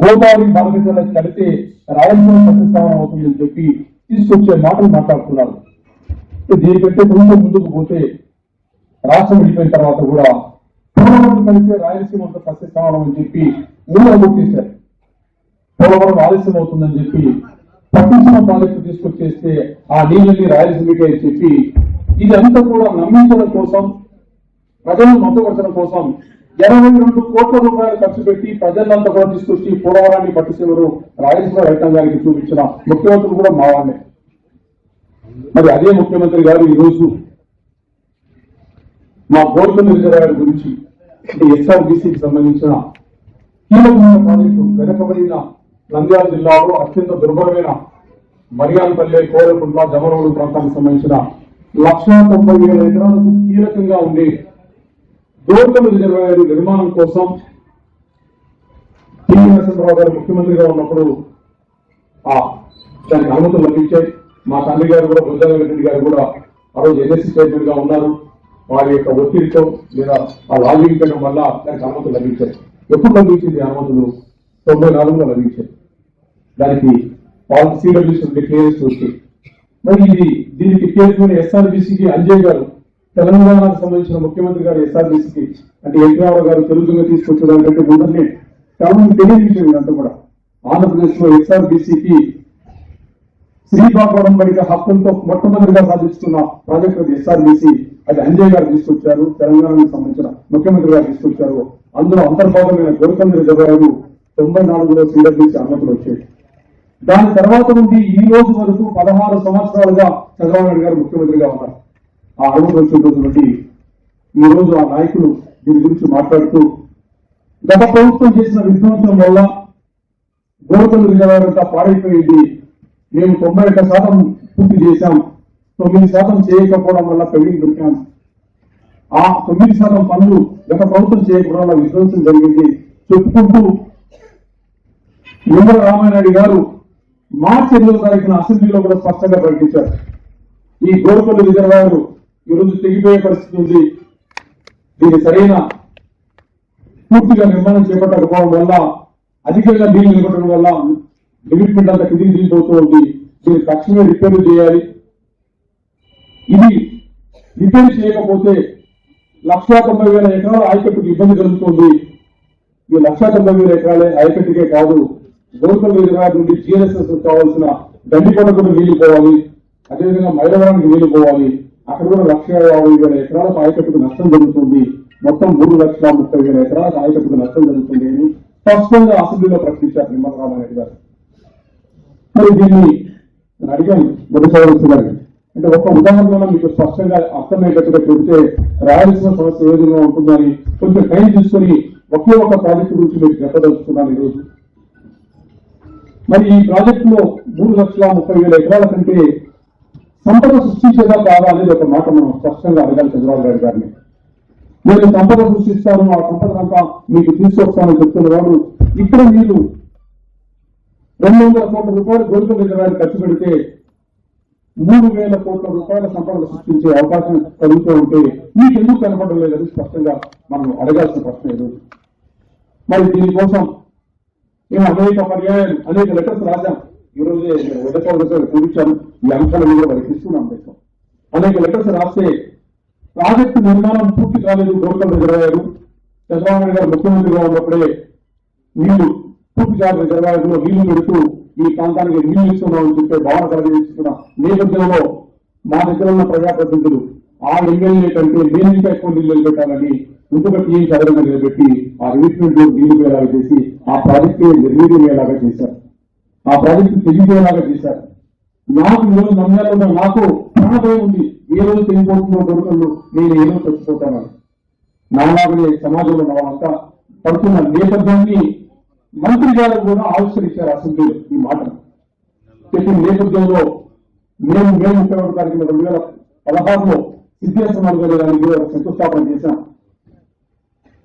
గోదావరి బాధితులకు కలిసి రాయలసీమ ప్రతిష్టానం అవుతుందని చెప్పి తీసుకొచ్చే మాటలు మాట్లాడుతున్నారు. దీనికంటే కొంచెం ముందుకు పోతే రాష్ట్రం విడిపోయిన తర్వాత కూడా పోలవరం కలిసే రాయలసీమ అంతా అని చెప్పి ఊళ్ళో గుర్తించారు పోలవరం ఆలస్యం అవుతుందని చెప్పి పట్టించిన ప్రాజెక్టు తీసుకొచ్చేస్తే ఆ నీళ్ళని రాయలసీమకే అని చెప్పి ఇదంతా కూడా నమ్మించడం కోసం ప్రజలను మద్దపరచడం కోసం ఇరవై రెండు కోట్ల రూపాయలు ఖర్చు పెట్టి ప్రజలంతా కూడా తీసుకొచ్చి పోలవరాన్ని పట్టిసీమను రాయలసీమ రైతాంగానికి చూపించిన ముఖ్యమంత్రులు కూడా మా వాళ్ళే మరి అదే ముఖ్యమంత్రి గారు ఈరోజు మా గోల్కొండ రిజర్వాయర్ గురించి అంటే ఎస్ఆర్బీసీకి సంబంధించిన కీలకమైన ప్రాజెక్టు వెనకబడిన నంద్యాల జిల్లాలో అత్యంత దుర్భరమైన మరియాన్పల్లె కోరకుంట్ల జమరోడు ప్రాంతానికి సంబంధించిన లక్షా తొంభై వేల ఎకరాలకు కీలకంగా ఉండే గోల్కొండ రిజర్వాయర్ నిర్మాణం కోసం టి నరసింహరావు గారు ముఖ్యమంత్రిగా ఉన్నప్పుడు ఆ దానికి అనుమతులు లభించాయి. మా తండ్రి గారు కూడా బుద్ధ రెడ్డి గారు కూడా ఆ రోజు ఎన్ఎస్సీ చైర్మన్గా ఉన్నారు. వారి యొక్క ఒత్తిడితో లేదా ఆ లాజింగ్ చేయడం వల్ల దానికి అనుమతులు లభించాయి. ఎప్పుడు లభించింది అనుమతులు? తొంభై నాలుగులో లభించాయి. దానికి పాలసీ సిడబ్ల్యూసీ నుండి క్లియరెన్స్ వచ్చి మరి ఇది దీనికి కీలకమైన ఎస్ఆర్బీసీకి అంజయ్ గారు తెలంగాణకు సంబంధించిన ముఖ్యమంత్రి గారు ఎస్ఆర్బీసీకి అంటే ఎన్టీ రావు గారు తెలుగుగా తీసుకొచ్చేదానికంటే ముందరనే చాలా తెలియని విషయం ఇదంతా కూడా. ఆంధ్రప్రదేశ్లో ఎస్ఆర్బీసీకి శ్రీకాకుళం బడిక హక్కులతో మొట్టమొదటిగా సాధిస్తున్న ప్రాజెక్టు అది ఎస్ఆర్బీసీ అది అంజయ్ గారు తీసుకొచ్చారు తెలంగాణకు సంబంధించిన ముఖ్యమంత్రి గారు తీసుకొచ్చారు. అందులో అంతర్భాగమైన గోరకంద్ర రిజర్వాయర్ తొంభై నాలుగులో సిడబ్ల్యూసీ అనుమతులు వచ్చాయి దాని తర్వాత నుండి ఈ రోజు వరకు పదహారు సంవత్సరాలుగా చంద్రబాబు నాయుడు గారు ముఖ్యమంత్రిగా ఉన్నారు. ఆ అనుమతి వచ్చిన రోజు నుండి ఈ రోజు ఆ నాయకులు దీని గురించి మాట్లాడుతూ గత ప్రభుత్వం చేసిన విధ్వంసం వల్ల గోల్కొండ రిజర్వాయర్ పాడైపోయింది. మేము తొంభై ఒక్క శాతం పూర్తి చేశాం. తొమ్మిది శాతం చేయకపోవడం వల్ల పెండింగ్ దొరికాం. ఆ తొమ్మిది శాతం పనులు గత ప్రభుత్వం చేయకపోవడం వల్ల విధ్వంసం జరిగింది. చెప్పుకుంటూ నిమ్మల రామానాయుడు గారు మార్చి ఎనిమిదో తారీఖున అసెంబ్లీలో కూడా స్పష్టంగా ప్రకటించారు. ఈ గోల్కొండ రిజర్వాయర్ ఈ రోజు తెగిపోయే పరిస్థితి ఉంది. దీని సరైన పూర్తిగా నిర్మాణం చేపట్టకపోవడం వల్ల అధికంగా నీళ్ళు నిలబడడం వల్ల డెవలప్మెంట్ అంతా కిందికి దిగిపోతూ ఉంది. దీన్ని తక్షణమే రిపేర్ చేయాలి. ఇది రిపేర్ చేయకపోతే లక్షా తొంభై వేల ఎకరాల ఆయకట్టుకు ఇబ్బంది కలుగుతుంది. ఈ లక్షా తొంభై వేల ఎకరాలే ఆయకట్టుకే కాదు గోల్కొండ రిజర్వాయర్ నుండి జిఎస్ఎస్ కావాల్సిన గండికొండ నీళ్ళు పోవాలి. అదేవిధంగా మైలవరానికి నీళ్ళు పోవాలి. అక్కడ కూడా లక్ష యాభై వేల ఎకరాల ఆయకట్టుకు నష్టం జరుగుతుంది. మొత్తం మూడు లక్షల ముప్పై వేల ఎకరాల ఆయకట్టుకు నష్టం జరుగుతుంది అని స్పష్టంగా అసెంబ్లీలో ప్రకటించారు నిమ్మల రామారెడ్డి గారు. మరి దీన్ని అడిగాను మొదటి గారికి అంటే ఒక ఉదాహరణ మీకు స్పష్టంగా అర్థమయ్యేటట్టుగా చెబితే రాయలసీమ సమస్య ఏ విధంగా ఉంటుందని కొంచెం టైం తీసుకొని ఒకే ఒక ప్రాజెక్టు గురించి మీకు చెప్పదలుచుకున్నాను ఈరోజు. మరి ఈ ప్రాజెక్టులో మూడు లక్షల ముప్పై వేల ఎకరాల కంటే సంపద సృష్టించేదా కాదా అనేది ఒక మాట మనం స్పష్టంగా అడగాలి చంద్రబాబు నాయుడు గారిని. నేను సంపద సృష్టిస్తాను ఆ సంపద అంతా మీకు తీసుకొస్తానని చెప్తున్న వాడు ఇక్కడ మీరు రెండు వందల కోట్ల రూపాయలు గోల్కొండ రిజర్వాయర్ ఖర్చు పెడితే మూడు వేల కోట్ల రూపాయల సంపద సృష్టించే అవకాశం కలుగుతూ ఉంటే మీకు ఎందుకు కనపడడం లేదని స్పష్టంగా మనం అడగాల్సిన ప్రశ్న లేదు మరి దీనికోసం మేము అనేక పర్యాయాలు అనేక లెటర్స్ రాశాం. ఈరోజు రోజే వెదకోవడం చూపించాను ఈ అంశాల మీద వారికి ఇస్తున్నాం మీకు అనేక లెటర్స్ రాస్తే ప్రాజెక్టు నిర్మాణం పూర్తి కాలేదు గోల్కొండ రిజర్వాయర్ చంద్రబాబు నాయుడు గారు ముఖ్యమంత్రిగా ఉన్నప్పుడే నీళ్ళు పూర్తి కాదు రిజర్వాయర్ నీళ్ళు పెడుతూ ఈ ప్రాంతానికి నీళ్ళు ఇస్తున్నామని చెప్పే భావన కలిగిస్తున్న నేపథ్యంలో మా దగ్గర ఉన్న ప్రజాప్రతినిధులు ఆ ఎమ్మెల్యే కంటే నేను ఇంకా ఎక్కువ నీళ్ళు పెట్టాలని ఇంకొక టీఎం చదవడం నిలబెట్టి ఆ రివిట్మెంట్ నీళ్ళు వేలాగా చేసి ఆ ప్రాజెక్టు నిర్వీర్యం వేలాగా చేశారు. ఆ ప్రాజెక్టు తెలియజేయలాగా చేశారు. నాకు ఈరోజు రోజు నంద్యాలలో నాకు ప్రాణభయం ఉంది. ఏ రోజు తెగిపోతుందో కొడుకులు నేను ఏ రోజు చచ్చిపోతాను నాలాగే సమాజంలో మన అంతా పడుతున్న నేపథ్యాన్ని మంత్రి గారు కూడా ఆవిష్కరించారు అసెంబ్లీలో ఈ మాట. చెప్పిన నేపథ్యంలో మేము మేము ముఖ్యమంత్రి తారీఖున రెండు వేల పదహారులో సిద్ధేశ్వర గారి గారికి శంకుస్థాపన చేశాం.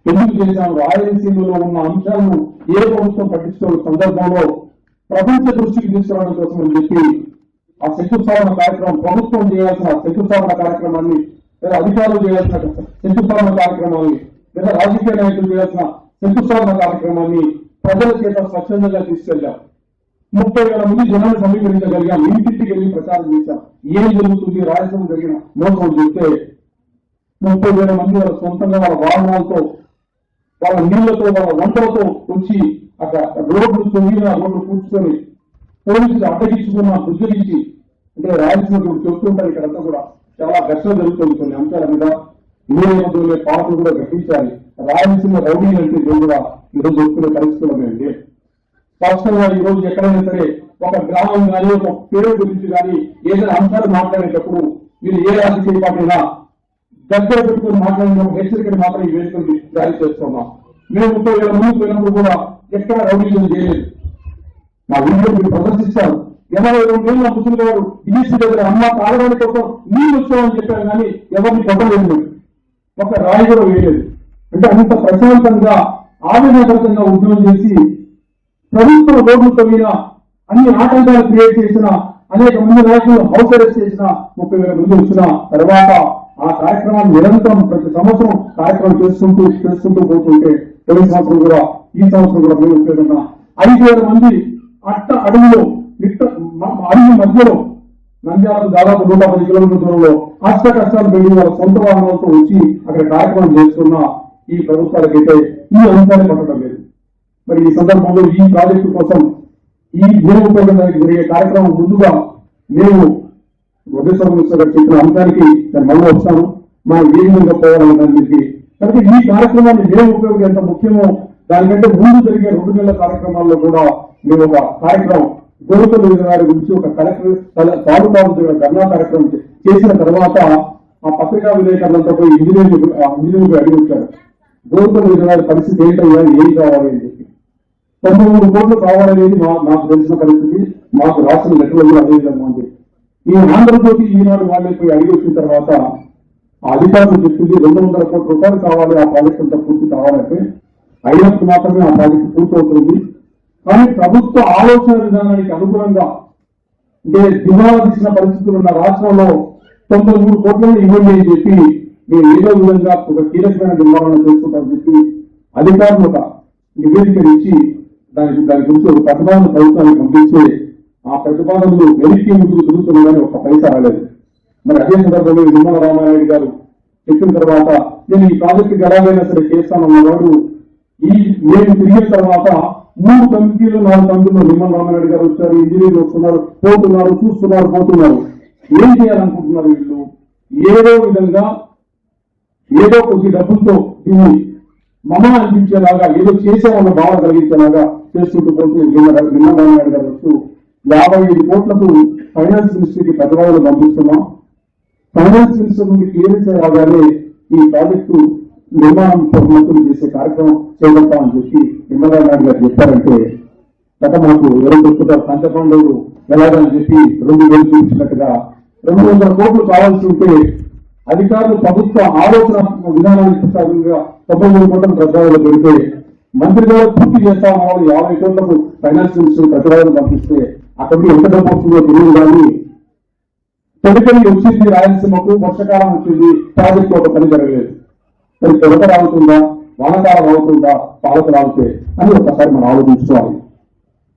ఎందుకు చేశాం? రాయలసీమలో ఉన్న అంశాలను ఏ ప్రభుత్వం పట్టించుకున్న సందర్భంలో ప్రపంచ దృష్టికి తీసుకురావడం కోసం అని చెప్పి ఆ శంకుస్థాపన కార్యక్రమం ప్రభుత్వం చేయాల్సిన శంకుస్థాపన కార్యక్రమాన్ని లేదా అధికారులు చేయాల్సిన శంకుస్థాపన కార్యక్రమాన్ని లేదా రాజకీయ నాయకులు చేయాల్సిన శంకుస్థాపన కార్యక్రమాన్ని ప్రజల చేత స్వచ్ఛందంగా తీసుకెళ్ళాం ముప్పై వేల మంది జనాన్ని సమీకరించగలిగాం. ఇంటింటికి వెళ్ళి ప్రచారం చేశాం. ఏం జరుగుతుంది? రాయసం జరిగిన మోసం చెప్తే ముప్పై వేల మంది వాళ్ళ సొంతంగా వాళ్ళ వాహనాలతో వాళ్ళ నీళ్ళతో వాళ్ళ వంటలతో వచ్చి అక్కడ రోడ్లు తొంగిన రోడ్లు కూర్చుకొని పోలీసులు అడ్డగించుకున్న బుద్ధగించి అంటే రాయలసీమ గురించి చెప్తుంటారు ఇక్కడంతా కూడా చాలా ఘర్షణ జరుగుతుంది కొన్ని అంశాల మీద. ఇదే మధ్యలో పాలకులు కూడా గ్రహించాలి రాయలసీమ రౌడీలు అంటే కూడా ఈరోజు చెప్తున్న పరిస్థితులు మేము స్పష్టంగా ఈ రోజు ఎక్కడైనా సరే ఒక గ్రామం కానీ ఒక పేరు గురించి కానీ ఏదైనా అంశాలు మాట్లాడేటప్పుడు మీరు ఏ రాజకీయ పార్టీనా అయినా దగ్గర పెట్టుకుని మాట్లాడిన హెచ్చరికలు మాత్రం ఈ వేదికలు జారీ చేస్తున్నాం. మేము ముప్పై వేల మంది పోయినప్పుడు కూడా ఎక్కడ రౌడీలు చేయలేదు. మా ఊళ్ళో మీరు ప్రదర్శిస్తారు. ఎనభై రెండు ఏళ్ళ ముసలి గారు ఈసీ దగ్గర అమ్మ తాగడానికి కోసం నీళ్ళు వచ్చామని చెప్పారు కానీ ఎవరిని కొట్టలేదు. ఒక రాయి కూడా వేయలేదు. అంటే అంత ప్రశాంతంగా ఆవేదనకరంగా ఉద్యమం చేసి ప్రభుత్వ రోడ్లు తవ్విన అన్ని ఆటంకాలు క్రియేట్ చేసిన అనేక మంది నాయకులు హౌస్ అరెస్ట్ చేసిన ముప్పై వేల మంది వచ్చిన తర్వాత ఆ కార్యక్రమాన్ని నిరంతరం ప్రతి సంవత్సరం కార్యక్రమం చేసుకుంటూ చేసుకుంటూ పోతుంటే తొలి సంవత్సరం కూడా ఈ సంవత్సరం కూడా మేము ఉపయోగం ఐదు వేల మంది అట్ట అడవిలో నిట్ట అడవి మధ్యలో నంద్యాలకు దాదాపు నూట పది కిలోమీటర్ల దూరంలో అష్ట కష్టాలు పెరిగి వాళ్ళ సొంత వాహనాలతో వచ్చి అక్కడ కార్యక్రమం చేస్తున్న ఈ ప్రభుత్వాలకైతే ఈ అంశాన్ని పట్టడం లేదు. మరి ఈ సందర్భంలో ఈ ప్రాజెక్టు కోసం ఈ భూమి ఉపయోగానికి జరిగే కార్యక్రమం ముందుగా మేము వదేశ్వర చెప్పిన అంశానికి నేను మళ్ళీ వస్తాను. మా ఏ విధంగా పోవాలనే కాబట్టి ఈ కార్యక్రమాన్ని మేము ఉపయోగం ఎంత ముఖ్యమో దానికంటే ముందు జరిగే రెండు నెలల కార్యక్రమాల్లో కూడా మేము ఒక కార్యక్రమం గోరుతల గారి గురించి ఒక కలెక్టర్ తాలూకాల దగ్గర ధర్నా కార్యక్రమం చేసిన తర్వాత ఆ పత్రికా విలేకరులతో పోయి ఇంజనీరింగ్ ఇంజనీరింగ్ అడిగి వచ్చారు. గోరుతల గారి పరిస్థితి ఏంటయ్యా ఏం కావాలి అని చెప్పి. తొంభై మూడు కోట్లు కావాలనేది మా నాకు తెలిసిన పరిస్థితి మాకు రాసిన లెక్కలలో అదే విధంగా ఉంది. ఈ ఆంధ్రజ్యోతి ఈనాడు వాళ్ళే పోయి అడిగి వచ్చిన తర్వాత అధికారులు చెప్పింది రెండు వందల కోట్ల రూపాయలు కావాలి ఆ ప్రాజెక్ట్ అంతా పూర్తి కావాలంటే అయినప్పుడు మాత్రమే ఆ ప్రాజెక్ట్ పూర్తి అవుతుంది. కానీ ప్రభుత్వ ఆలోచన విధానానికి అనుగుణంగా అంటే దివాలా తీసిన పరిస్థితులు ఉన్న రాష్ట్రంలో తొంభై మూడు కోట్లను ఇవ్వండి అని చెప్పి మేము ఏదో విధంగా ఒక కీలకమైన నిర్మాణం చేసుకుంటామని చెప్పి అధికారులు ఒక నివేదిక ఇచ్చి దానికి దాని గురించి ఒక ప్రతిపాదన ప్రభుత్వానికి పంపిస్తే ఆ ప్రతిపాదనలు వెనక్కి ముందు తిరుగుతున్నాయని ఒక పైసా రాలేదు. మరి అదే సందర్భంలో నిమ్మల రామారాయుడు గారు చెప్పిన తర్వాత నేను ఈ ప్రాజెక్టు ఎలాగైనా సరే చేస్తానన్నవాడు ఈ నేను తిరిగిన తర్వాత మూడు కమిటీలు నాలుగు కమిటీలు నిమ్మల రామారెడ్డి గారు వచ్చారు ఇంజనీర్లు వస్తున్నారు పోతున్నారు చూస్తున్నారు పోతున్నారు. ఏం చేయాలనుకుంటున్నారు వీళ్ళు? ఏదో విధంగా ఏదో కొద్ది డబ్బులతో దీన్ని మమ అనిపించేలాగా ఏదో చేసేవాళ్ళ భావన కలిగించేలాగా చేసుకుంటూ పోతే నిన్న నిన్న రామారెడ్డి గారు వస్తూ యాభై ఐదు కోట్లకు ఫైనాన్స్ మినిస్ట్రీకి పెద్దవాళ్ళు పంపిస్తున్నాం. ఫైనాన్స్ మినిస్టర్ నుండి క్లియరెన్స్ రాగానే ఈ ప్రాజెక్టు నిర్మాణం పూర్ణతులు చేసే కార్యక్రమం చేపడతామని చెప్పి నిమ్మల నాయుడు గారు చెప్పారంటే గత మనకు ఎవరు చెప్తున్నారు పంచపాండవులు ఎలాగని చెప్పి రెండు వేలు చూపించినట్టుగా. రెండు వందల కోట్లు కావాల్సి ఉంటే అధికారులు ప్రభుత్వ ఆలోచన విధానానికి ప్రకారంగా తొంభై మూడు కోట్ల ప్రతిపాదనలు పెడితే మంత్రి గారు పూర్తి చేస్తామని యాభై కోట్లకు ఫైనాన్స్ మినిస్టర్ ప్రతిపాదన పంపిస్తే అక్కడికి ఎంత డబ్బు వస్తుందో తెలియదు కానీ తదుపరి వచ్చింది రాయలసీమకు వర్షకాలం వచ్చింది. ప్రాజెక్టు ఒక పని జరగలేదు. మరి తొలక రావుతుందా వానకాలం అవుతుందా పాలక రావుతే అని ఒకసారి మనం ఆలోచించుకోవాలి.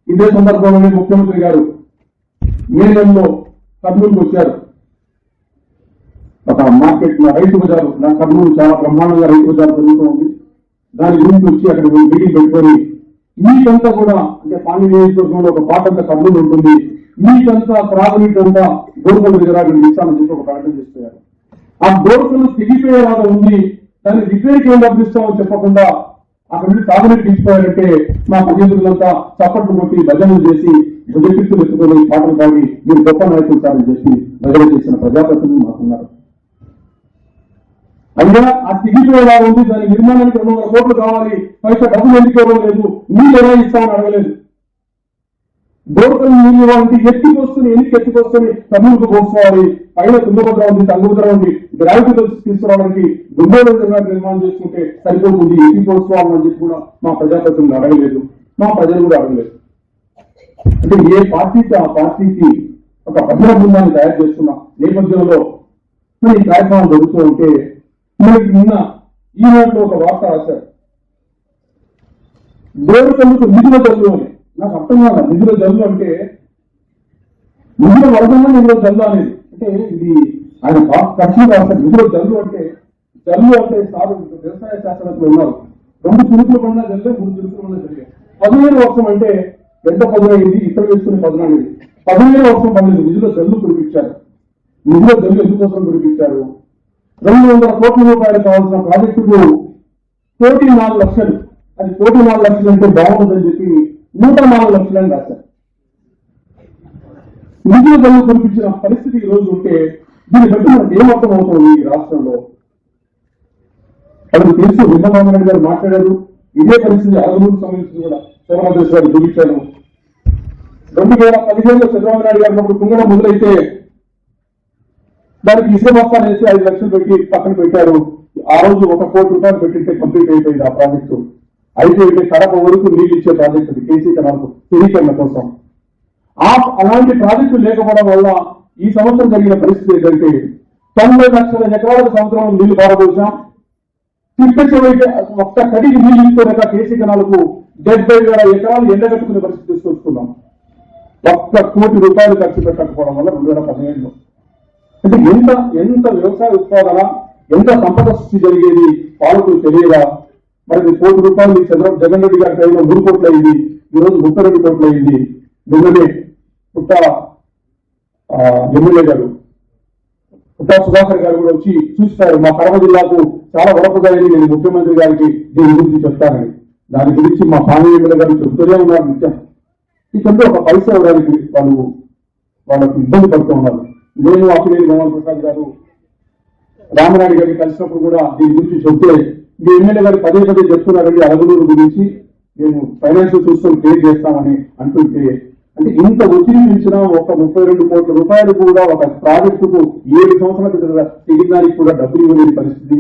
ఇదే సందర్భంలోనే ముఖ్యమంత్రి గారు మే నెలలో కర్నూలుకి వచ్చారు. ఒక మార్కెట్లో రైతు బజారు నా కర్నూలు చాలా బ్రహ్మాండంగా రైతు బజార్ జరుగుతుంది దాని గురించి వచ్చి అక్కడ మీటింగ్ పెట్టుకొని మీకంతా కూడా అంటే పాండ్య నియోజకవర్గంలో ఒక పాట అంతా కర్నూలు ఉంటుంది. మీకంతా త్రాగునీటి అంతా గోరుకొండ దగ్గర ఇస్తానని చెప్పి ఒక ప్రకటన చేస్తున్నారు. ఆ గోరుకులు తెగిపోయేలాగా ఉంది దాన్ని రిపేర్కి ఏం డబ్బిస్తామో చెప్పకుండా అక్కడ నుండి తాగునీరు తీసిపోయారంటే మా ప్రజలంతా చప్పట్లు కొట్టి భజనలు చేసి భుజపిస్తులు ఎత్తుకొని పాటలు పాడి మీరు గొప్ప నాయకులు సాధన చేసి భజన చేసిన ప్రజాప్రతినిధులు మాకున్నారు. అయ్యా ఆ తెగిపోయేలా ఉంది దాని నిర్మాణానికి రెండు వందల కోట్లు కావాలి పైసా డబ్బులు ఎందుకు ఇవ్వడం లేదు మీరు ఎలా ఇస్తామని అడగలేదు. దోరకలు నీళ్ళు ఇవ్వాలంటే ఎత్తికొస్తుంది ఎన్ని ఎత్తికొస్తుంది తమ్ములకు పోసుకోవాలి పైన తుంగభద్ర ఉంది తంగుభద్ర ఉంది. గ్రావిటీ తీసుకురావడానికి దుబ్బోలు నిర్మాణం చేసుకుంటే సరిపోతుంది ఎత్తి పోసుకోవాలని చెప్పి కూడా మా ప్రజాప్రతినిధులు అడగలేదు. మా ప్రజలు కూడా అడగలేదు. అంటే ఏ పార్టీకి ఆ పార్టీకి ఒక భద్ర బృందాన్ని తయారు చేస్తున్న నేపథ్యంలో మరి ఈ కార్యక్రమం జరుగుతూ ఉంటే మనకి నిన్న ఈనాటిలో ఒక వార్త రాశారు. దేవుడు నిధుల జల్లు అని. నాకు అర్థం కాదు నిధుల చదువు అంటే నిధుల వరదన్నా నిధుల చదువు అనేది. అంటే ఇది ఆయన ఖర్చు రాశారు. నిధుల చదువు అంటే చదువు అంటే సాగు వ్యవసాయ శాస్త్రజ్ఞులు ఉన్నారు రెండు చిరుకులు పడినా జరిగే మూడు చిరుకులు పడినా జరిగే పదిహేను వర్షం అంటే పెద్ద పదునైంది ఇక్కడ వేసుకునే పదునైంది పదిహేను వర్షం పన్నెండు నిధుల జల్లు కురిపించారు. నిధుల చదువు ఎందుకోసం కురిపించారు? రెండు వందల కోట్ల రూపాయలు కావాల్సిన ప్రాజెక్టుకు కోటి నాలుగు లక్షలు. అది కోటి నాలుగు లక్షలు అంటే బాగుంటుందని చెప్పి నూట నాలుగు లక్షలు అని రాశారు. నిధుల బదులు కురిపించిన పరిస్థితి ఈ రోజు ఉంటే దీన్ని బట్టి మనకు ఏమర్థం అవుతుంది ఈ రాష్ట్రంలో? అది తెలుసు. విజయభామన్ రెడ్డి గారు మాట్లాడారు. ఇదే పరిస్థితి అరగూరుకు సంబంధించి కూడా. చంద్రబాబు గారు చూపించాను రెండు వేల పదిహేనులో చంద్రబాబు నాయుడు గారు కుంగడం మొదలైతే దానికి ఇసే బస్తాలు వేసి ఐదు లక్షలు పెట్టి పక్కన పెట్టారు. ఆ రోజు ఒక కోటి రూపాయలు పెట్టింటే కంప్లీట్ అయిపోయింది ఆ ప్రాజెక్టు. అయిపోయింటే కడప వరకు నీళ్ళు ఇచ్చే ప్రాజెక్ట్ అది కేసీ కెనాల్ స్థిరీకరణ కోసం. ఆ అలాంటి ప్రాజెక్టు లేకపోవడం వల్ల ఈ సంవత్సరం జరిగిన పరిస్థితి ఏంటంటే తొంభై లక్షల ఎకరాలకు సంవత్సరం నీళ్ళు పారబోసాం చిట్ట చివరికి ఒక్క కడికి నీళ్ళు ఇచ్చుకోలేక కేసీ కెనాలకు డెబ్బై వేల ఎకరాలు ఎండగట్టుకునే పరిస్థితి తీసుకొస్తున్నాం ఒక్క కోటి రూపాయలు ఖర్చు పెట్టకపోవడం వల్ల రెండు వేల పదిహేనులో అంటే ఎంత ఎంత వ్యవసాయ ఉత్పాదన ఎంత సంపద సృష్టి జరిగేది పాలకులు తెలియదా? మరి కోటి రూపాయలు మీ చంద్ర జగన్ రెడ్డి గారి టైంలో మూడు కోట్లు అయింది ఈ రోజు ముప్పై రెండు కోట్లు అయింది నిన్ననే పుట్ట ఆ, ఎమ్మెల్యే గారు పుట్టా సుధాకర్ గారు కూడా వచ్చి చూస్తారు మా కడప జిల్లాకు చాలా వరపదైంది నేను ముఖ్యమంత్రి గారికి దీని గురించి చెప్తానని. దాని గురించి మా పానీ ఎమ్మెల్యే గారు చెప్తూనే ఉన్నారు నిత్యం. ఇకంటే ఒక పైసా ఇవ్వడానికి వాళ్ళు వాళ్ళకు ఇబ్బంది పడుతూ ఉన్నారు. నేను అఖిలేని మోహన్ ప్రసాద్ గారు రామనాయుడు గారిని కలిసినప్పుడు కూడా దీని గురించి చెప్తే మీ ఎమ్మెల్యే గారు పదే పదే చెప్తున్నారండి అరగులూరు గురించి మేము ఫైనాన్షియల్ సిస్టమ్ క్రియేట్ చేస్తామని అంటుంటే అంటే ఇంత ఒత్తిడి మించిన ఒక ముప్పై రెండు కోట్ల రూపాయలు కూడా ఒక ప్రాజెక్టుకు ఏడు సంవత్సరాల క్రితం తెగిదానికి కూడా డబ్బులు ఇవ్వలేని పరిస్థితి.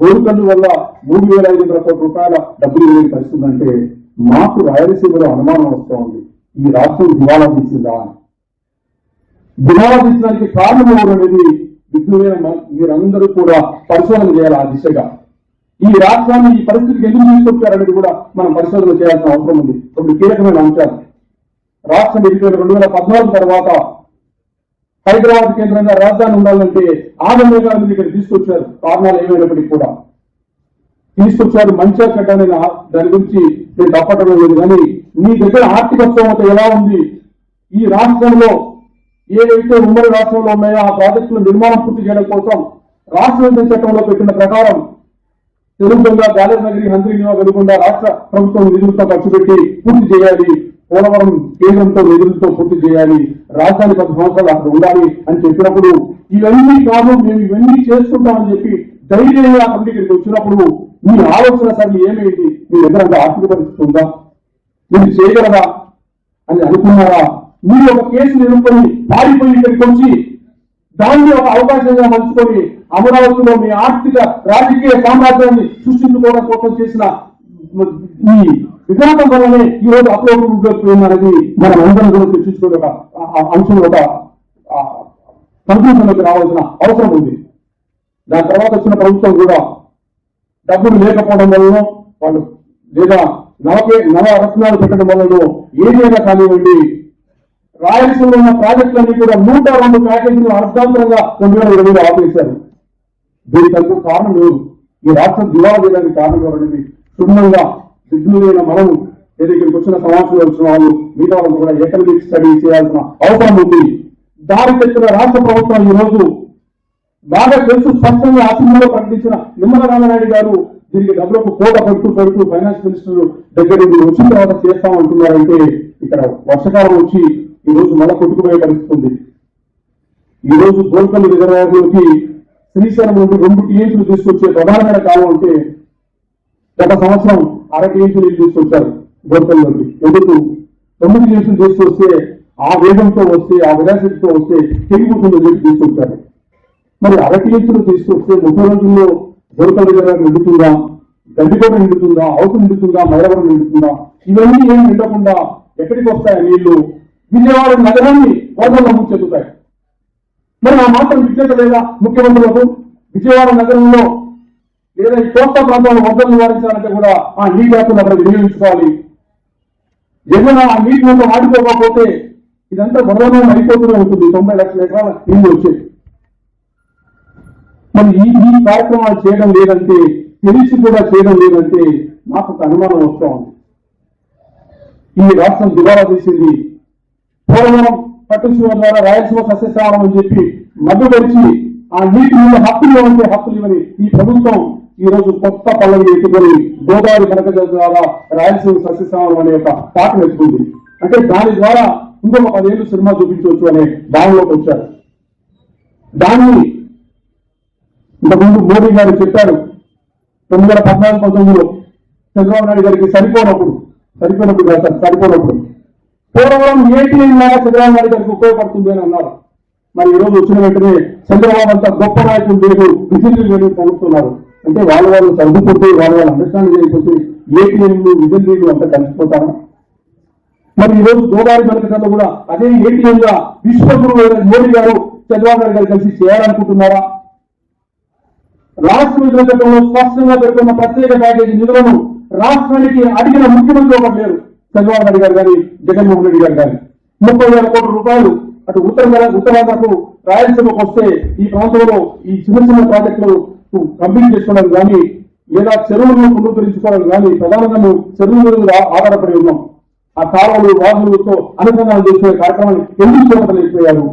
గోరుకల్లు వల్ల మూడు వేల ఐదు వందల కోట్ల రూపాయల డబ్బులు ఇవ్వలేని పరిస్థితి అంటే మాకు రాయలసీమలో అనుమానం వస్తూ ఉంది ఈ రాష్ట్రం దివాలా తీసిందా అని. దివాలా తీసడానికి కారణం అనేది విజ్ఞులైన మీరందరూ కూడా పరిశోధన చేయాలి ఆ దిశగా. ఈ రాష్ట్రాన్ని ఈ పరిస్థితికి ఎందుకు తీసుకొచ్చారనేది కూడా మనం పరిశోధన చేయాల్సిన అవసరం ఉంది. కొన్ని కీలకమైన అంశాలు. రాష్ట్రం ఎన్నికలు రెండు వేల పద్నాలుగు తర్వాత హైదరాబాద్ కేంద్రంగా రాజధాని ఉండాలంటే ఆగమేఘాలను ఇక్కడ తీసుకొచ్చారు. కారణాలు ఏమైనప్పటికీ కూడా. తీసుకొచ్చారు మంచిగా చెడ్డాన్ని దాని గురించి నేను తప్పటం లేదు. కానీ మీ దగ్గర ఆర్థిక స్థోమత ఎలా ఉంది? ఈ రాష్ట్రంలో ఏదైతే ఉమ్మడి రాష్ట్రంలో ఉన్నాయో ఆ ప్రాజెక్టుల నిర్మాణం పూర్తి చేయడం కోసం రాష్ట్ర విభజన చట్టంలో పెట్టిన ప్రకారం తెలుగుగా బ్యాలెన్స్ నగరి హంద్రీనివా వెలుగుండా రాష్ట్ర ప్రభుత్వం నిధులతో ఖర్చు పెట్టి పూర్తి చేయాలి. పోలవరం కేంద్రంతో నిధులతో పూర్తి చేయాలి. రాజధాని పది సంవత్సరాలు అక్కడ ఉండాలి అని చెప్పినప్పుడు ఇవన్నీ కాదు మేము ఇవన్నీ చేసుకుంటామని చెప్పి ధైర్యంగా కమిటీకి వచ్చినప్పుడు మీ ఆలోచన సరి ఏమైంది? మీ దగ్గర ఆర్థిక పరిస్థితి ఉందా? మీరు చేయగలరా? అని అనుకున్నారా? మీరు ఒక కేసు ఎదుర్కొని పారిపోయి ఇక్కడికి వచ్చి దాన్ని ఒక అవకాశంగా మలుచుకొని అమరావతిలో మీ ఆర్థిక రాజకీయ సామ్రాజ్యాన్ని సృష్టించుకోవడం కోసం చేసిన ఈ విధానం వల్లనే ఈ రోజు అప్లోడ్ అనేది మనం అందరం కూడా చర్చించుకునే ఒక ఆ- అంశం ఒక కంక్లూజన్లోకి రావాల్సిన అవసరం ఉంది. దాని తర్వాత వచ్చిన ప్రభుత్వం కూడా డబ్బులు లేకపోవడం వలన వాళ్ళు లేదా నవకే నవ రత్నాలు పెట్టడం వలన ఏదైనా కానివ్వండి రాయలసీమలో ఉన్న ప్రాజెక్టులన్నీ కూడా నూట రెండు ప్యాకేజీలు అర్థాంతరంగా రెండు వేల ఇరవైలో ఆపేశారు. దీనికంటూ కారణం లేదు. ఈ రాష్ట్రం దివాలా చేయడానికి కారణం ఎవరనేది క్షుణ్ణంగా విఘ్నులైన మనము ఇక్కడికి వచ్చిన సమావేశంలో వచ్చిన వాళ్ళు మిగతా వాళ్ళు కూడా ఎకనమిక్ స్టడీ చేయాల్సిన అవసరం ఉంది. దారి తెచ్చిన రాష్ట్ర ప్రభుత్వం ఈ రోజు బాగా తెలుసు స్పష్టంగా అసెంబ్లీలో ప్రకటించిన నిమ్మల రామనాయుడు గారు దీనికి డబ్బులకు కోట పెడుతూ పెడుతూ ఫైనాన్స్ మినిస్టర్ దగ్గర వచ్చిన తర్వాత చేస్తామంటున్నారంటే ఇక్కడ వర్షకాలం వచ్చి ఈ రోజు మళ్ళా కొట్టుకుపోయే పరిస్థితి ఉంది ఈ రోజు గోల్కల్ రిజర్వాయర్లోకి శ్రీశైలం నుండి రెండు టీఎంసీలు తీసుకొచ్చే ప్రధానమైన కాలం అంటే గత సంవత్సరం అర టీఎంసీ నీళ్ళు తీసుకొచ్చారు గోల్కల్లోకి ఎందుకు? తొమ్మిది టీఎంసీలు తీసుకొస్తే ఆ వేగంతో వస్తే ఆ విలాసిటీతో వస్తే తెగిపోతుందని చెప్పి తీసుకొచ్చారు. మరి అర టీఎంసీలు తీసుకొస్తే ముప్పై రోజుల్లో గోల్కల్ రిజర్వాయర్ నిండుతుందా? గడ్డికోట నిండుతుందా? అవసరం నిండుతుందా? మైలవరం నిండుతుందా? ఇవన్నీ ఏం నిండకుండా ఎక్కడికి వస్తాయి నీళ్ళు? విజయవాడ నగరాన్ని వరదల్లో ముంచెత్తుతాయి. మరి ఆ మాత్రం విజ్ఞత లేదా ముఖ్యమంత్రులకు? విజయవాడ నగరంలో లేదా ఈ కోస్తా ప్రాంతాల్లో వరదలు నివారించాలంటే కూడా ఆ నీటి యాత్రను అక్కడ వినియోగించుకోవాలి. ఏదైనా ఆ నీటి మొత్తం ఆడిపోకపోతే ఇదంతా వరదనం అయిపోతూనే ఉంటుంది. తొంభై లక్షల ఎకరాల నీళ్ళు వచ్చేది మరి ఈ ఈ కార్యక్రమాలు చేయడం లేదంటే తెలిసి కూడా చేయడం లేదంటే నాకు ఒక అనుమానం వస్తూ ఉంది. ఈ రాష్ట్రం దుబారా తీసింది పోలవరం పట్టించుకోవడం ద్వారా రాయలసీమ సస్యశ్రావణం అని చెప్పి మధ్యపరిచి ఆ నీటి మీద హక్కులు ఉంటే హక్కులు ఇవ్వని ఈ ప్రభుత్వం ఈ రోజు కొత్త పల్లవి ఎత్తుకొని గోదావరి కనక ద్వారా రాయలసీమ సస్యశ్రావణం అనే ఒక పాట ఎత్తుకుంది అంటే దాని ద్వారా ఇంకొక పదేళ్ళు సినిమా చూపించవచ్చు అనే దానిలోకి వచ్చారు. దాన్ని ఇంతకుముందు మోడీ గారు చెప్పారు. తొమ్మిది వేల పద్నాలుగు పంతొమ్మిదిలో చంద్రబాబు నాయుడు గారికి సరిపోనప్పుడు సరిపోయినప్పుడు కాదు సార్ సరిపోనప్పుడు. పూర్వం ఏటీఎం లాగా చంద్రబాబు నాయుడు గారికి ఉపయోగపడుతుంది అని అన్నారు. మరి ఈ రోజు వచ్చిన వెంటనే చంద్రబాబు అంత గొప్ప నాయకులు లేదు విజిల్ లేదు పొగుడుతున్నారు అంటే వాళ్ళు వాళ్ళు సర్దుకుంటే వాళ్ళు వాళ్ళు అండర్స్టాండ్ చేయకపోతే ఏటీఎంలు విజిల్ అంతా కలిసిపోతారా? మరి ఈ రోజు గోదావరి మెలకటలో కూడా అదే ఏటీఎం గా విశ్వగురు మోడీ గారు చంద్రబాబు నాయుడు గారు కలిసి చేయాలనుకుంటున్నారా? రాష్ట్ర విభజన చట్టంలో స్పష్టంగా పేర్కొన్న ప్రత్యేక ప్యాకేజీ నిధులను రాష్ట్రానికి అడిగిన ముఖ్యమంత్రి ఒకరు లేరు. చంద్రబాబు నాయుడు గారు కానీ జగన్మోహన్ రెడ్డి గారు కానీ. ముప్పై వేల కోట్ల రూపాయలు అటు ఉత్తర ఉత్తరాంధ్రకు రాయలసీమకు వస్తే ఈ ప్రాంతంలో ఈ చిన్న చిన్న ప్రాజెక్టులు కంప్లీట్ చేసుకోవడం కానీ లేదా చెరువులను పునరుద్ధరించుకోవడం కానీ ప్రధానంగా మేము చెరువుల మీద ఆధారపడి ఉన్నాం. ఆ కాలువలు వాగులతో అనుసంధానం చేసే కార్యక్రమాన్ని ఎందుకు చేపట్టలేకపోయారు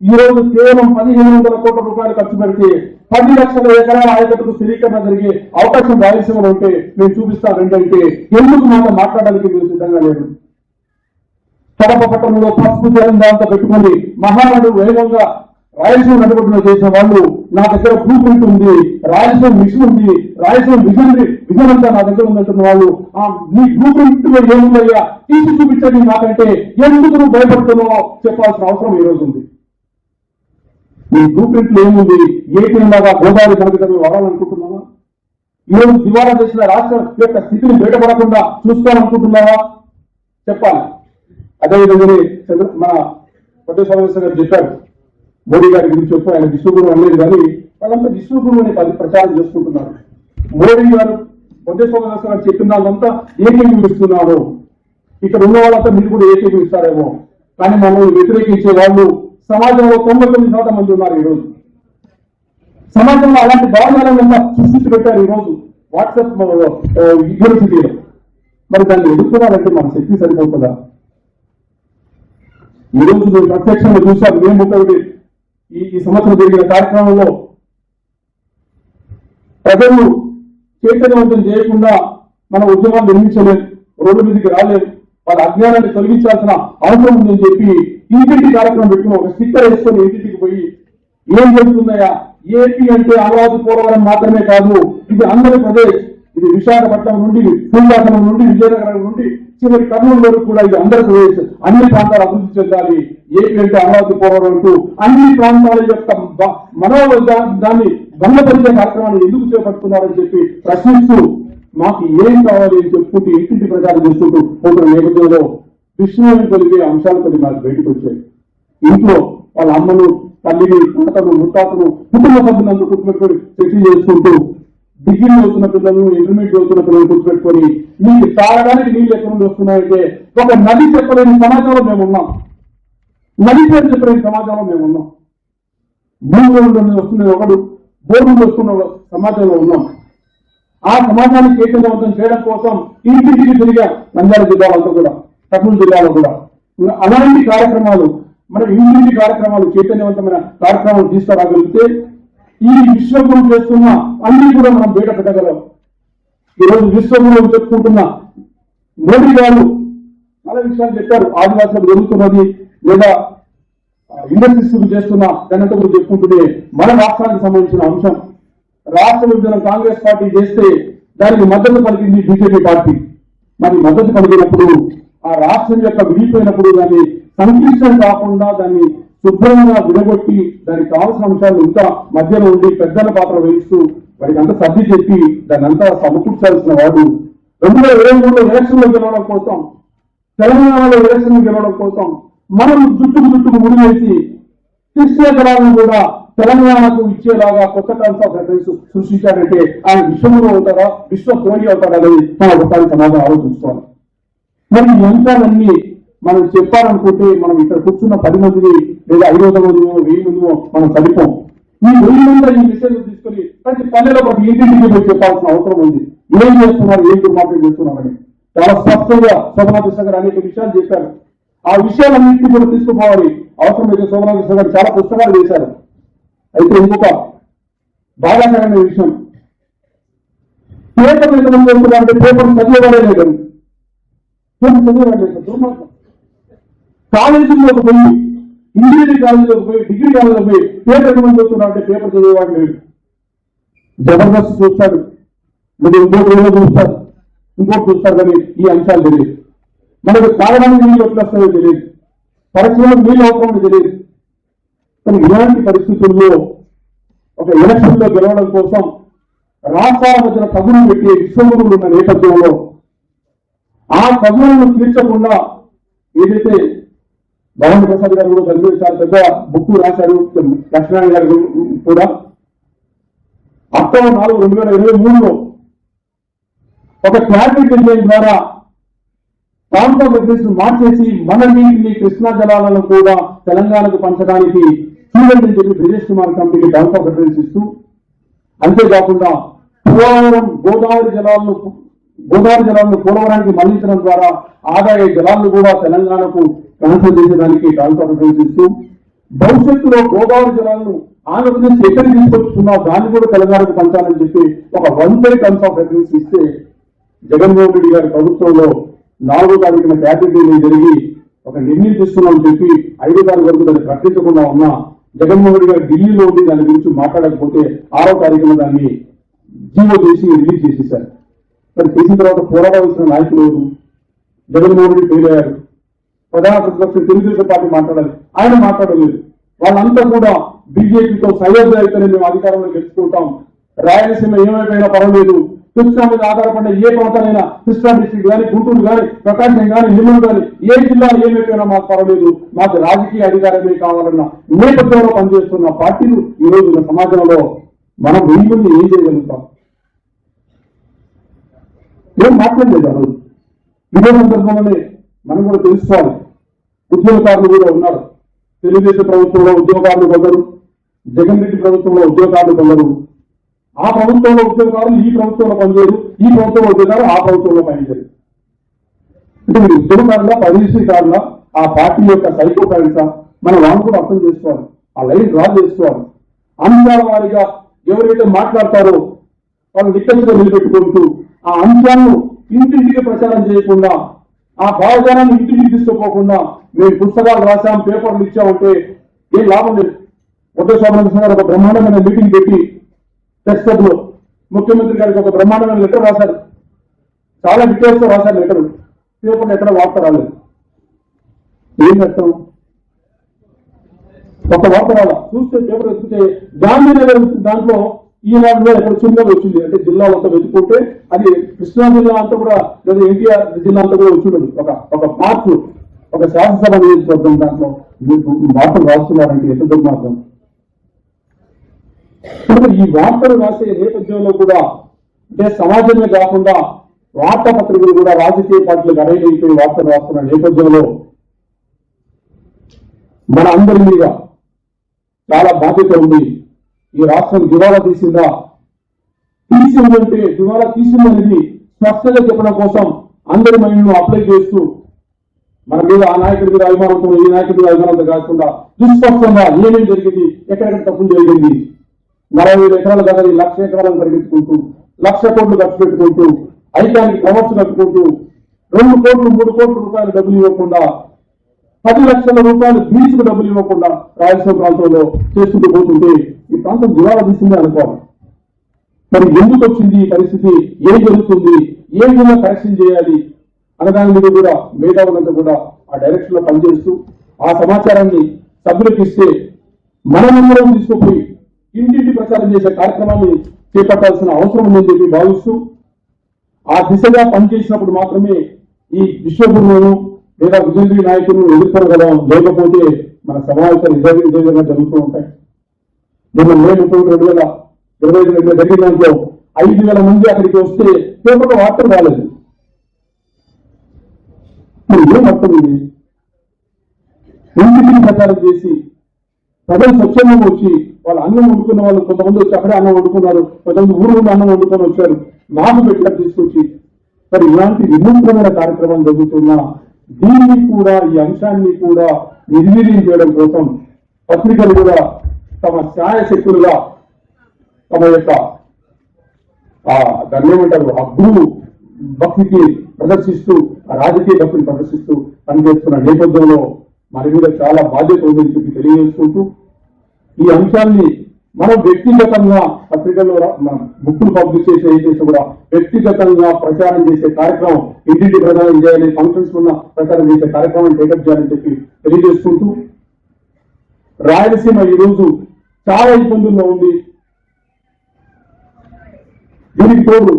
ఈ రోజు కేవలం పదిహేను వందల కోట్ల రూపాయలు ఖర్చు పెడితే పది లక్షల ఎకరాల ఆయకట్టుకు స్థిరీకరణ జరిగే అవకాశం రాయలసీమలో ఉంటే మేము చూపిస్తాం ఎందుకు మాతో మాట్లాడడానికి మీరు సిద్ధంగా లేదు కడప పట్టణంలో పసుపు జలం దాంతో పెట్టుకుని మహానాడు వేగంగా రాయలసీమ నడుపుతున్న చేసిన వాళ్ళు నా దగ్గర బ్లూ ఉంది రాయలసీమ మిషన్ ఉంది రాయలసీమ విజన్ విజన్ అంతా నా దగ్గర ఉందంటున్న వాళ్ళు ఆ మీ బ్లూ ఏముందయ్యా? తీసి చూపించండి నాకంటే. ఎందుకు నువ్వు భయపడుతున్నావో చెప్పాల్సిన అవసరం ఈ రోజు ఉంది. మీ బ్లూ ప్రింట్లో ఏముంది? ఏపీ లాగా గోదావరి కనుక వాడాలనుకుంటున్నావా ఈరోజు రోజు దివాలా చేసిన రాష్ట్ర యొక్క స్థితిని బయటపడకుండా చూసుకోవాలనుకుంటున్నావా చెప్పాలి. అదేవిధంగానే చంద్ర- మన కొత్త గారు చెప్పారు. మోడీ గారి గురించి చెప్పు ఆయన విశ్వగురు అనలేదు కానీ వాళ్ళంతా విశ్వగురు అని పది ప్రచారం చేసుకుంటున్నారు మోడీ గారు కొత్త సమావేశం గారు చెప్పిన వాళ్ళంతా ఏకీభూ ఇస్తున్నారు? ఇక్కడ ఉన్న వాళ్ళంతా మీరు కూడా ఏకీభూ ఇస్తారేమో? కానీ మమ్మల్ని వ్యతిరేకించే వాళ్ళు సమాజంలో తొంభై తొమ్మిది శాతం మంది ఉన్నారు ఈరోజు. సమాజంలో అలాంటి భావనాలను సృష్టించి పెట్టారు ఈరోజు వాట్సాప్ యూనివర్సిటీలో. మరి దాన్ని ఎదుర్కోవాలంటే మన శక్తి సరిపోతుందా? ఈరోజు మేము ప్రత్యక్షంగా చూసాం మేము ఒకటి ఈ ఈ సంవత్సరం జరిగిన కార్యక్రమంలో ప్రజలు చైతన్యవంతం చేయకుండా మన ఉద్యమాలు నిర్మించలేదు రోడ్డు మీదకి రాలేదు వాళ్ళ అజ్ఞానాన్ని తొలగించాల్సిన అవసరం ఉందని చెప్పి ఇంటింటి కార్యక్రమం పెట్టుకుని ఒక స్టిక్కర్ వేసుకొని ఇంటింటికి పోయి ఏం జరుగుతున్నాయా? ఏపీ అంటే అమరావతి పోలవరం మాత్రమే కాదు ఇది ఆంధ్రప్రదేశ్ ఇది విశాఖపట్నం నుండి శ్రీకాకుళం నుండి విజయనగరం నుండి చివరి కర్నూలు వరకు కూడా ఇది ఆంధ్రప్రదేశ్. అన్ని ప్రాంతాలు అభివృద్ధి చెందాలి. ఏపీ అంటే అమరావతి పోలవరం అంటూ అన్ని ప్రాంతాల యొక్క బ- దాన్ని భంగపరిచే కార్యక్రమాన్ని ఎందుకు చేపడుతున్నారని చెప్పి ప్రశ్నిస్తూ మాకు ఏం కావాలి అని చెప్పుకుంటూ ఇంటింటి ప్రచారం చేసుకుంటూ పోతున్న నేపథ్యంలో విష్ణువుని కలిగే అంశాలు కొన్ని మాకు బయటకు వచ్చాయి ఇంట్లో వాళ్ళ అమ్మను తల్లిని తాతను ముత్తాతను కుటుంబ సభ్యులందరూ కూర్చోబెట్టుకొని చర్చ చేసుకుంటూ డిగ్రీ చదువుతున్న పిల్లలను ఇంటర్మీడియట్ చదువుతున్న పిల్లలు కూర్చోబెట్టుకొని మీకు తాగడానికి నీళ్ళు ఎక్కడ నుండి వస్తున్నాయంటే ఒక నది చెప్పలేని సమాజంలో మేము ఉన్నాం. నది పేరు చెప్పలేని సమాజంలో మేము ఉన్నాం. భూములలో వస్తున్న ఒకడు బోర్డు వస్తున్న సమాజంలో ఉన్నాం. ఆ సమాజాన్ని చైతన్యవంతం చేయడం కోసం ఇంటింటికి తిరిగా నంద్యాల జిల్లాలో కూడా. కర్నూలు జిల్లాలో కూడా. అలాంటి కార్యక్రమాలు మనం ఇంటింటి కార్యక్రమాలు చైతన్యవంతమైన కార్యక్రమాలు తీసుకురాగలిగితే ఈ విశ్వగురు చేస్తున్న అన్ని కూడా మనం బయట పెట్టగలం. ఈరోజు విశ్వగురు చెప్పుకుంటున్న మోడీ గారు చాలా విషయాలు చెప్పారు. ఆదివాసులకు జరుగుతున్నది లేదా ఇండస్ట్రీస్ చేస్తున్న దానంతా కూడా చెప్పుకుంటుంటే మన రాష్ట్రానికి సంబంధించిన అంశం. రాష్ట్ర విభజన కాంగ్రెస్ పార్టీ చేస్తే దానికి మద్దతు పలికింది బీజేపీ పార్టీ. మరి మద్దతు పలికినప్పుడు ఆ రాష్ట్రం యొక్క విడిపోయినప్పుడు దాన్ని సంక్లిష్టం కాకుండా దాన్ని శుభ్రంగా విడగొట్టి దానికి కావాల్సిన అంశాలు ఇంకా మధ్యలో ఉండి పెద్దల పాత్ర వహిస్తూ వాడికి అంతా సర్ది చెప్పి దాన్ని అంతా సమకూర్చాల్సిన వాడు. రెండు వేల ఇరవై మూడులో ఎలక్షన్లో గెలవడం కోసం తెలంగాణలో ఎలక్షన్ గెలవడం కోసం మనం జుట్టుకు జుట్టుకు ముడివేసి కృష్ణ కూడా తెలంగాణకు ఇచ్చేలాగా కొత్త కాన్స్ ఆఫ్ రెఫరెన్స్ సృష్టించారంటే ఆయన విశ్వములు అవుతారా విశ్వ ద్రోహి అవుతారా అనేది మనం ఒకసారి సమాజం ఆలోచించుకోవాలి మరి ఈ అంశాలన్నీ మనం చెప్పాలనుకుంటే మనం ఇక్కడ కూర్చున్న పది మందిని లేదా ఐదు వందల మందిమో వెయ్యి మందిమో మనం సరిపోం ఈ వెయ్యి మంది ఈ విషయం తీసుకొని ప్రతి పల్లెలో ప్రతి ఇంటింటికి పోయి చెప్పాల్సిన అవసరం ఉంది. ఏం చేస్తున్నారు ఏం దుర్మార్గం చేస్తున్నారని. చాలా స్పష్టంగా శోభనా కృష్ణ గారు అనేక విషయాలు చెప్పారు. ఆ విషయాలన్నింటినీ కూడా తీసుకుపోవాలి. అవసరమైతే శోభనా కృష్ణ గారు చాలా పుస్తకాలు చేశారు అయితే ఇంకొక బాధాకరమైన విషయం. పేపర్ ఎంతమంది చేస్తున్నారంటే పేపర్ చదివేవాడే లేదు కాలేజీలోకి పోయి ఇంజనీరింగ్ కాలేజీలోకి పోయి డిగ్రీ కాలేజీలోకి పోయి పేపర్ ఎటువంటి చూస్తున్నా అంటే పేపర్ చదివేవాడు లేదు జబర్దస్త్ చూస్తాడు. మీరు ఇంకోటి ఏదో చూస్తారు ఇంకోటి చూస్తారు కానీ ఈ అంశాలు తెలియదు. మనకు తాగడానికి నీళ్ళు ఎట్లా వస్తాయో తెలియదు. పరిశ్రమలకు నీళ్ళు అవసరం తెలియదు. కానీ ఇలాంటి పరిస్థితుల్లో ఒక ఎలక్షన్లో గెలవడం కోసం రాష్ట్రాల వచ్చిన తగులు పెట్టే విశ్వగురులు ఉన్న నేపథ్యంలో ఆ కథలను తీర్చకుండా ఏదైతే భవన్ ప్రసాద్ గారు కూడా దాని చాలా పెద్ద బుక్ రాశారు లక్ష్మీనారాయణ గారు కూడా. అక్టోబర్ నాలుగు రెండు వేల ఇరవై మూడులో ఒక క్యాబినెట్ నిర్ణయం ద్వారా ప్రాంతం రిజర్వేషన్ మార్చేసి మన నీటిని కృష్ణా జలాలను కూడా తెలంగాణకు పంచడానికి చూడండి అని చెప్పి బ్రిజేష్ కుమార్ కమిటీకి డౌన్ ఆఫ్ ఇస్తూ అంతేకాకుండా పోలవరం గోదావరి జలాలను గోదావరి జలాలను పోలవరానికి మళ్ళించడం ద్వారా ఆదాయ జలాలను కూడా తెలంగాణకు ట్రాన్స్ఫర్ చేసేదానికి డౌన్ భవిష్యత్తులో గోదావరి జలాలను ఆంధ్రప్రదేశ్ ఎక్కడ తీసుకొచ్చుకున్నా దాన్ని కూడా తెలంగాణకు పంచాలని చెప్పి ఒక one by tons of reference ఇస్తే జగన్మోహన్ రెడ్డి గారి ప్రభుత్వంలో నాలుగో తారీఖున క్యాబినెట్ జరిగి ఒక నిర్ణయం తీసుకున్నామని చెప్పి ఐదో తారీఖు వరకు దాన్ని ప్రకటించకుండా ఉన్నా జగన్మోహన్ రెడ్డి గారు ఢిల్లీలో ఉండి దాని గురించి మాట్లాడకపోతే ఆరో తారీఖున దాన్ని జీవో చేసి రిలీజ్ చేసేశారు. మరి చేసిన తర్వాత పోరాడవలసిన నాయకులు ఎవరు? జగన్మోహన్ రెడ్డి ఫెయిల్ అయ్యారు. ప్రధాన ప్రతిపక్షం తెలుగుదేశం పార్టీ మాట్లాడాలి. ఆయన మాట్లాడలేదు వాళ్ళంతా కూడా బీజేపీతో సయోధ్య అయితేనే మేము అధికారంలో గెలుచుకుంటాం. రాయలసీమ ఏమైపోయినా పర్వాలేదు. కృష్ణా మీద ఆధారపడిన ఏ ప్రాంతాలైనా కృష్ణా డిస్ట్రిక్ట్ కానీ గుంటూరు కానీ ప్రకాశం కానీ నిర్మల్ కానీ ఏ జిల్లా ఏమైపోయినా మాకు పర్వాలేదు. మాకు రాజకీయ అధికారమే కావాలన్న నేపథ్యంలో పనిచేస్తున్న పార్టీలు ఈ రోజున సమాజంలో మనం వెయ్యి ఏం చేయగలుగుతాం? ఏం మాట్లాడలేదు అసలు. ఇదే సందర్భంలోనే మనం కూడా తెలుసుకోవాలి. ఉద్యోగకారులు కూడా ఉన్నారు. తెలుగుదేశం ప్రభుత్వంలో ఉద్యోగాలు కొందరు జగన్ రెడ్డి ప్రభుత్వంలో ఉద్యోగాలు కొందరు. ఆ ప్రభుత్వంలో ఉద్యోగాలు ఈ ప్రభుత్వంలో పనిచేయరు ఈ ప్రభుత్వంలో ఉద్యోగాలు ఆ ప్రభుత్వంలో పనిచేయరు. అంటే మీరు ఉద్యోగకారులా పరిస్థితికారులా ఆ పార్టీ యొక్క సైకో ప్యారెంట్సా మనం వాళ్ళు కూడా అర్థం చేసుకోవాలి. ఆ లైన్ డ్రా చేసుకోవాలి. అంశాల వారిగా ఎవరైతే మాట్లాడతారో వాళ్ళు నిక్కచ్చిగా నిలబెట్టుకుంటూ ఆ అంశాలను ఇంటింటికి ప్రచారం చేయకుండా ఆ భావజానాన్ని ఇంటికి తీసుకుపోకుండా మేము పుస్తకాలు రాశాం పేపర్లు ఇచ్చామంటే ఏం లాభం లేదు. ఉద్దవ గారు ఒక బ్రహ్మాండమైన మీటింగ్ పెట్టి ప్రెస్లో ముఖ్యమంత్రి గారికి ఒక బ్రహ్మాండమైన లెటర్ రాశారు. చాలా డీటెయిల్స్తో రాశారు లెటర్. పేపర్లు ఎక్కడ వార్త రాలేదు. ఏం కష్టం ఒక వార్త రాలా? చూస్తే పేపర్ ఎత్తుతే గాంధీనగర్ దాంట్లో ఈనాడులో ఎక్కడ చిన్నగా వచ్చింది అంటే జిల్లా అంతా వెతుక్కుంటే అది కృష్ణా జిల్లా అంతా కూడా లేదా ఎన్టీఆర్ జిల్లా అంతా కూడా వచ్చిండదు ఒక ఒక పార్క్ ఒక శాసనసభ నియోజకవర్గం దాంట్లో వార్తలు రాస్తున్నారంటే ఎంత దుర్మార్గం? ఇప్పుడు ఈ వార్తలు రాసే నేపథ్యంలో కూడా అంటే సమాజమే కాకుండా వార్తాపత్రికలు కూడా రాజకీయ పార్టీలకు అరైపోయి వార్తలు రాస్తున్న నేపథ్యంలో మన అందరి మీద చాలా బాధ్యత ఉంది. ఈ రాష్ట్రం దివాలా తీసిందా? తీసిందంటే దివాలా తీసిందనేది స్పష్టంగా చెప్పడం కోసం అందరి మైండ్ అప్లై చేస్తూ మన మీద ఆ నాయకుడి మీద అభిమానంతో ఈ నాయకుడి మీద అభిమానంతో కాకుండా దుస్పష్టంగా ఏమేం జరిగింది ఎక్కడెక్కడ తప్పులు జరిగింది నలభై ఐదు ఎకరాల గదని లక్ష ఎకరాలను పరిగెత్తుకుంటూ లక్ష కోట్లు ఖర్చు పెట్టుకుంటూ ఐదానికి కవర్స్ కట్టుకుంటూ రెండు కోట్లు మూడు కోట్ల రూపాయలు డబ్బులు ఇవ్వకుండా పది లక్షల రూపాయలు బీచ్కు డబ్బులు ఇవ్వకుండా రాయలసీమ ప్రాంతంలో చేసుకుంటూ పోతుంటే ఈ ప్రాంతం దివాలా తీసిందే అనుకోవాలి. మరి ఎందుకు వచ్చింది ఈ పరిస్థితి? ఏం జరుగుతుంది? ఏ విధంగా కరెక్షన్ చేయాలి? అనదాని మీద కూడా మేధావులంతా కూడా ఆ డైరెక్షన్లో పనిచేస్తూ ఆ సమాచారాన్ని సభ్యులకు ఇస్తే మనమందరం తీసుకుపోయి ఇంటింటి ప్రచారం చేసే కార్యక్రమాన్ని చేపట్టాల్సిన అవసరం ఉందని చెప్పి భావిస్తూ ఆ దిశగా పనిచేసినప్పుడు మాత్రమే ఈ విశ్వగురువును లేదా విజయగిరి నాయకులను ఎదుర్కొనగలం లేకపోతే మన సమావేశాలు ఇదే ఇదే విధంగా జరుగుతూ ఉంటాయి. నిన్న మే ముప్పై రెండు వేల ఇరవై ఐదు రెండు జరిగిన దాంట్లో ఐదు వేల మంది అక్కడికి వస్తే పేపర్లో వార్తలు రాలేదు. మరి ఏం అర్థం ఇది ఇంటికి ప్రచారం చేసి ప్రజలు స్వచ్ఛంగా వచ్చి వాళ్ళు అన్నం వండుకున్న వాళ్ళు కొంతమంది వచ్చి అక్కడే అన్నం వండుకున్నారు కొంతమంది ఊరు అన్నం వండుకొని వచ్చారు. నాకు పెట్టారు తీసుకొచ్చి మరి ఇలాంటి వినూత్నమైన కార్యక్రమాలు జరుగుతున్నా దీన్ని కూడా ఈ అంశాన్ని కూడా నిర్వీర్యం చేయడం కోసం పత్రికలు కూడా తమ ఛాయశక్తులుగా తమ యొక్క ఆ దాన్ని ఏమంటారు భక్తికి ప్రదర్శిస్తూ రాజకీయ భక్తిని ప్రదర్శిస్తూ పనిచేస్తున్న నేపథ్యంలో మరి మీద చాలా బాధ్యత ఉందని చెప్పి తెలియజేసుకుంటూ ఈ అంశాన్ని మనం వ్యక్తిగతంగా పత్రికల్లో రా- బుక్కులు పబ్లిష్ చేసే ఏం కూడా వ్యక్తిగతంగా ప్రచారం చేసే కార్యక్రమం ఇంటింటి ప్రచారం చేయాలి ఫంక్షన్స్ ఉన్న ప్రచారం చేసే కార్యక్రమం టేకప్ చేయాలని చెప్పి తెలియజేసుకుంటూ రాయలసీమ ఈ రోజు చాలా ఇబ్బందుల్లో ఉంది. దీనికి తోడు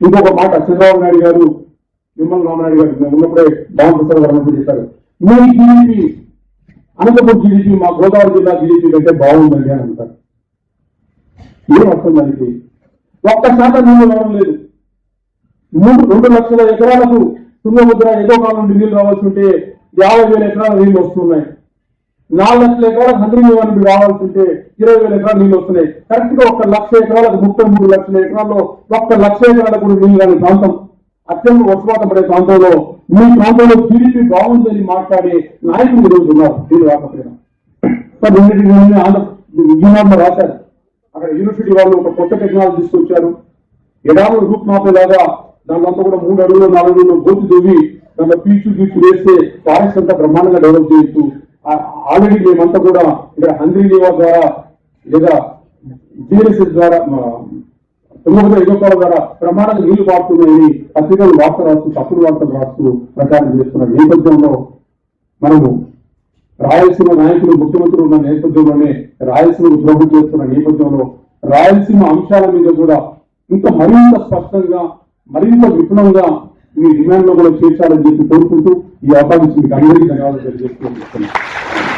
ఇంకొక మాట చంద్రబాబు నాయుడు గారు విమల్ రామనాయుడు గారు ఉన్నప్పుడే బాగుంటుంది ప్రసాద్ గారు మీ జీడిపి అనంతపురం జీడిపి మా గోదావరి జిల్లా జీడిపి కంటే బాగుందండి అని అంటారు. ఏం అర్థం దానికి? ఒక్క శాతం నీళ్ళు రావడం లేదు. మూడు రెండు లక్షల ఎకరాలకు తుంగభద్ర ఏదో కాలం నుండి నీళ్ళు రావాల్సి ఉంటే యాభై వేల ఎకరాల నీళ్ళు వస్తున్నాయి. నాలుగు లక్షల ఎకరాలకు హండ్రెడ్ నుండి రావాల్సి ఉంటే ఇరవై వేల ఎకరాలు నీళ్ళు వస్తున్నాయి. కరెక్ట్గా ఒక లక్ష ఎకరాలకు ముప్పై మూడు లక్షల ఎకరాల్లో ఒక్క లక్ష ఎకరాలకు కూడా నీళ్ళు రాని ప్రాంతం అత్యంత వర్షపాతం పడే ప్రాంతంలో మీ ప్రాంతంలో టీడీపీ బాగుందని మాట్లాడే నాయకులు ఈరోజు ఉన్నారు దీని రాకపోయినా. సార్ ఆంధ్ర విజయనగరంలో రాశారు. అక్కడ యూనివర్సిటీ వాళ్ళు ఒక కొత్త టెక్నాలజీ తీసుకొచ్చారు. ఎడాలు రూట్ మాపేలాగా లాగా దాంట్లో కూడా మూడు అడుగులు నాలుగు అడుగులు గోతు దువ్వి దాంట్లో పీచు గీచు వేస్తే ఫారెస్ట్ అంతా బ్రహ్మాండంగా డెవలప్ చేయొచ్చు ఆల్రెడీ మేమంతా కూడా ఇక్కడ హంద్రీ నివా ద్వారా లేదా జిఎస్ఎస్ ద్వారా తుంగభద్ర ఎగోపాల ద్వారా ప్రమాణాలు నీళ్ళు పారుతున్నాయని పత్రికలు వార్త రాస్తూ తప్పుడు వార్తలు రాస్తూ ప్రచారం చేస్తున్న నేపథ్యంలో మనము రాయలసీమ నాయకులు ముఖ్యమంత్రులు ఉన్న నేపథ్యంలోనే రాయలసీమ ద్రోహం చేస్తున్న నేపథ్యంలో రాయలసీమ అంశాల మీద కూడా ఇంకా మరింత స్పష్టంగా మరింత విపులంగా మీ డిమాండ్లో కూడా చేర్చాలని చెప్పి కోరుకుంటూ ఈ అవకాశం మీకు అందరికీ ధన్యవాదాలు తెలియజేస్తూ